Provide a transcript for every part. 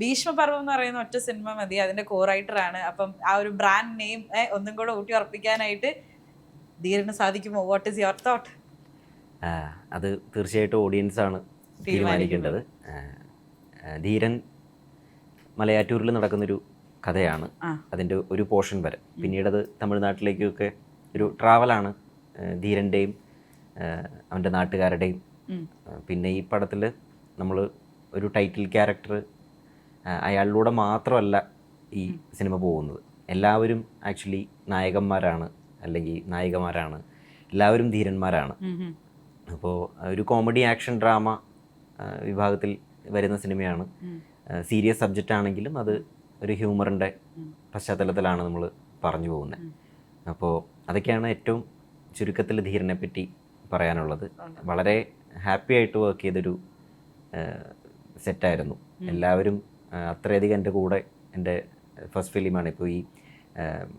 ഭീഷ്മപർവം എന്ന് പറയുന്ന ഒറ്റ സിനിമ മതി. അതിന്റെ കോ റൈറ്റർ ആണ്. അപ്പം ആ ഒരു ബ്രാൻഡ് നെയിം ഒന്നും കൂടെ ഊട്ടി ഉറപ്പിക്കാനായിട്ട് ധീരന് സാധിക്കുമോ? വാട്ട് ഇസ് യുവർ തോട്ട് അത് തീർച്ചയായിട്ടും ഓഡിയൻസ് ആണ് തീരുമാനിക്കേണ്ടത്. ധീരൻ മലയാറ്റൂരിൽ നടക്കുന്നൊരു കഥയാണ്. അതിന്റെ ഒരു പോർഷൻ വരെ. പിന്നീട് അത് തമിഴ്നാട്ടിലേക്കൊക്കെ ഒരു ട്രാവലാണ് ധീരന്റെയും അവന്റെ നാട്ടുകാരുടെയും. പിന്നെ ഈ പടത്തിൽ നമ്മൾ ഒരു ടൈറ്റിൽ ക്യാരക്ടർ അയാളിലൂടെ മാത്രമല്ല ഈ സിനിമ പോകുന്നത്. എല്ലാവരും ആക്ച്വലി നായകന്മാരാണ് അല്ലെങ്കിൽ നായികമാരാണ്. എല്ലാവരും ധീരന്മാരാണ്. അപ്പോൾ ഒരു കോമഡി ആക്ഷൻ ഡ്രാമ വിഭാഗത്തിൽ വരുന്ന സിനിമയാണ്. സീരിയസ് സബ്ജക്റ്റ് ആണെങ്കിലും അത് ഒരു ഹ്യൂമറിന്റെ പശ്ചാത്തലത്തിലാണ് നമ്മൾ പറഞ്ഞു പോകുന്നത്. അപ്പോൾ അതൊക്കെയാണ് ഏറ്റവും ചുരുക്കത്തിൽ ധീരനെ പറ്റി പറയാനുള്ളത്. വളരെ ഹാപ്പി ആയിട്ട് വർക്ക് ചെയ്തൊരു സെറ്റായിരുന്നു എല്ലാവരും അത്രയധികം എന്റെ കൂടെ എന്റെ ഫസ്റ്റ് ഫിലിമാണ് ഇപ്പോൾ ഈ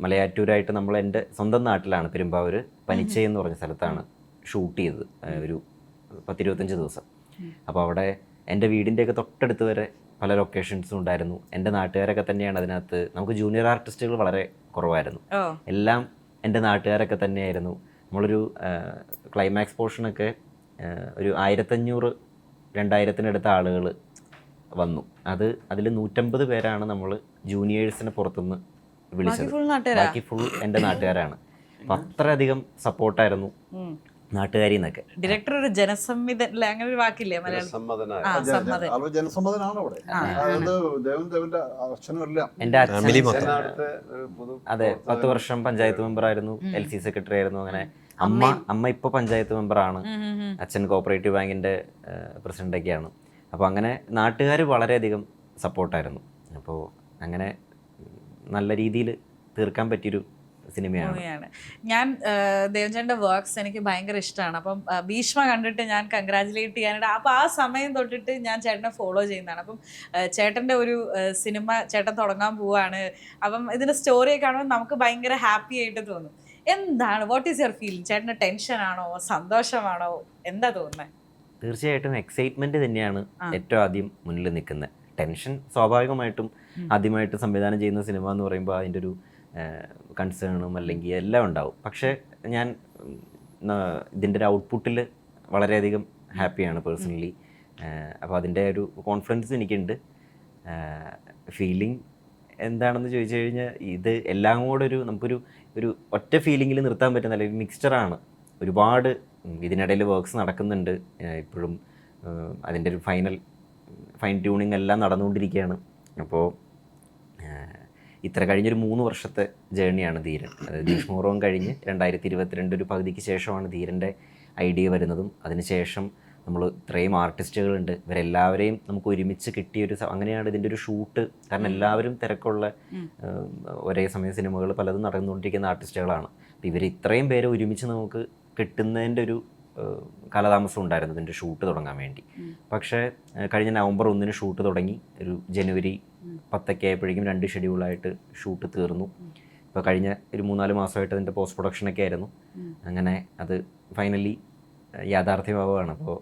മലയാറ്റൂരായിട്ട് നമ്മൾ എന്റെ സ്വന്തം നാട്ടിലാണ് പെരുമ്പാവൂർ പനിച്ചേ എന്ന് പറഞ്ഞ സ്ഥലത്താണ് ഷൂട്ട് ചെയ്തത് ഒരു പത്തിരുപത്തഞ്ച് ദിവസം. അപ്പോൾ അവിടെ എന്റെ വീടിന്റെയൊക്കെ തൊട്ടടുത്ത് വരെ പല ലൊക്കേഷൻസും ഉണ്ടായിരുന്നു. എന്റെ നാട്ടുകാരൊക്കെ തന്നെയാണ് അതിനകത്ത് നമുക്ക് ജൂനിയർ ആർട്ടിസ്റ്റുകൾ വളരെ കുറവായിരുന്നു. എല്ലാം എന്റെ നാട്ടുകാരൊക്കെ തന്നെയായിരുന്നു. നമ്മളൊരു ക്ലൈമാക്സ് പോർഷനൊക്കെ ഒരു ആയിരത്തഞ്ഞൂറ് രണ്ടായിരത്തിനടുത്ത ആളുകൾ വന്നു. അത് അതിൽ നൂറ്റമ്പത് പേരാണ് നമ്മൾ ജൂനിയേഴ്സിനെ പുറത്തുനിന്ന് വിളിച്ചത്. ബാക്കി ഫുൾ എന്റെ നാട്ടുകാരാണ്. അപ്പം അത്രയധികം സപ്പോർട്ടായിരുന്നു നാട്ടുകാരി എന്നൊക്കെ ഡയറക്ടർ ഒരു ജനസംവിധ അങ്ങനെ ഒരു വാക്കില്ലേ മലയാളം സമ്മതനായ ആ ജന- സമ്മതം അവിടെ. അതായത് ദേവൻ ദേവന്റെ അച്ഛനും എല്ലാം ഫാമിലി അച്ഛൻ മൊത്തം. അവിടുത്തെ ഒരു പൊതു അതെ പത്ത് വർഷം പഞ്ചായത്ത് മെമ്പർ ആയിരുന്നു എൽ സി സെക്രട്ടറി ആയിരുന്നു അങ്ങനെ അമ്മ അമ്മ ഇപ്പൊ പഞ്ചായത്ത് മെമ്പർ ആണ് അച്ഛൻ കോപ്പറേറ്റീവ് ബാങ്കിന്റെ പ്രസിഡന്റ് പ്രസിഡന്റൊക്കെയാണ് അപ്പോൾ അങ്ങനെ നാട്ടുകാർ വളരെയധികം സപ്പോർട്ടായിരുന്നു. അപ്പോൾ അങ്ങനെ നല്ല രീതിയിൽ തീർക്കാൻ പറ്റിയൊരു സിനിമയാണ്. ഞാൻ ദേവചന്റെ വർക്ക്സ് എനിക്ക് ഭയങ്കര ഇഷ്ടമാണ്. അപ്പം ഭീഷ്മ കണ്ടിട്ട് ഞാൻ കൺഗ്രാചുലേറ്റ് ചെയ്യാനായിട്ട് അപ്പം ആ സമയം തൊട്ടിട്ട് ഞാൻ ചേട്ടനെ ഫോളോ ചെയ്യുന്നതാണ്. അപ്പം ചേട്ടന്റെ ഒരു സിനിമ ചേട്ടൻ തുടങ്ങാൻ പോവാണ്. അപ്പം ഇതിന്റെ സ്റ്റോറിയൊക്കെ കാണുമ്പോൾ നമുക്ക് ഭയങ്കര ഹാപ്പി ആയിട്ട് തോന്നും. എന്താണ്? വാട്ട് ഈസ് യുവർ ഫീലിംഗ് ചേട്ടന്റെ ടെൻഷനാണോ സന്തോഷമാണോ? എന്താ തോന്നുന്നത് തീർച്ചയായിട്ടും എക്സൈറ്റ്മെന്റ് തന്നെയാണ് ഏറ്റവും ആദ്യം മുന്നിൽ നിൽക്കുന്നത്. ടെൻഷൻ സ്വാഭാവികമായിട്ടും ആദ്യമായിട്ട് സംവിധാനം ചെയ്യുന്ന സിനിമ എന്ന് പറയുമ്പോൾ അതിന്റെ ഒരു കൺസേണും അല്ലെങ്കിൽ എല്ലാം ഉണ്ടാവും. പക്ഷേ ഞാൻ ഇതിന്റെ ഒരു ഔട്ട്പുട്ടിൽ വളരെയധികം ഹാപ്പിയാണ് പേഴ്സണലി അപ്പോൾ അതിന്റെ ഒരു കോൺഫിഡൻസ് എനിക്കുണ്ട്. ഫീലിംഗ് എന്താണെന്ന് ചോദിച്ചു കഴിഞ്ഞാൽ ഇത് എല്ലാം കൂടെ ഒരു നമുക്കൊരു ഒരു ഒറ്റ ഫീലിങ്ങിൽ നിർത്താൻ പറ്റുന്ന അല്ലെങ്കിൽ മിക്സ്ചറാണ് ഒരുപാട് ഇതിനിടയിൽ വർക്ക്സ് നടക്കുന്നുണ്ട്. ഇപ്പോഴും അതിന്റെ ഒരു ഫൈനൽ ഫൈൻ ട്യൂണിങ് എല്ലാം നടന്നുകൊണ്ടിരിക്കുകയാണ്. അപ്പോൾ ഇത്ര കഴിഞ്ഞൊരു മൂന്ന് വർഷത്തെ ജേണിയാണ് ധീരൻ. അതായത് ഭീഷ്മപൂർവം കഴിഞ്ഞ് രണ്ടായിരത്തി ഇരുപത്തിരണ്ട് ഒരു പകുതിക്ക് ശേഷമാണ് ധീരന്റെ ഐഡിയ വരുന്നതും. അതിനുശേഷം നമ്മൾ ഇത്രയും ആർട്ടിസ്റ്റുകളുണ്ട് ഇവരെല്ലാവരെയും നമുക്ക് ഒരുമിച്ച് കിട്ടിയൊരു അങ്ങനെയാണ് ഇതിന്റെ ഒരു ഷൂട്ട് കാരണം എല്ലാവരും തിരക്കുള്ള ഒരേ സമയം സിനിമകൾ പലതും നടന്നുകൊണ്ടിരിക്കുന്ന ആർട്ടിസ്റ്റുകളാണ് അപ്പോൾ ഇവർ ഇത്രയും പേരെ ഒരുമിച്ച് നമുക്ക് കിട്ടുന്നതിന്റെ ഒരു കാലതാമസം ഉണ്ടായിരുന്നു ഇതിന്റെ ഷൂട്ട് തുടങ്ങാൻ വേണ്ടി. പക്ഷേ കഴിഞ്ഞ നവംബർ ഒന്നിന് ഷൂട്ട് തുടങ്ങി. ഒരു ജനുവരി പത്തൊക്കെ ആയപ്പോഴേക്കും രണ്ട് ഷെഡ്യൂളായിട്ട് ഷൂട്ട് തീർന്നു. ഇപ്പോൾ കഴിഞ്ഞ ഒരു മൂന്നാൽ മാസമായിട്ട് അതിന്റെ പോസ്റ്റ് പ്രൊഡക്ഷനൊക്കെ ആയിരുന്നു. അങ്ങനെ അത് ഫൈനലി യാഥാർത്ഥ്യമാവുകയാണ്. അപ്പോൾ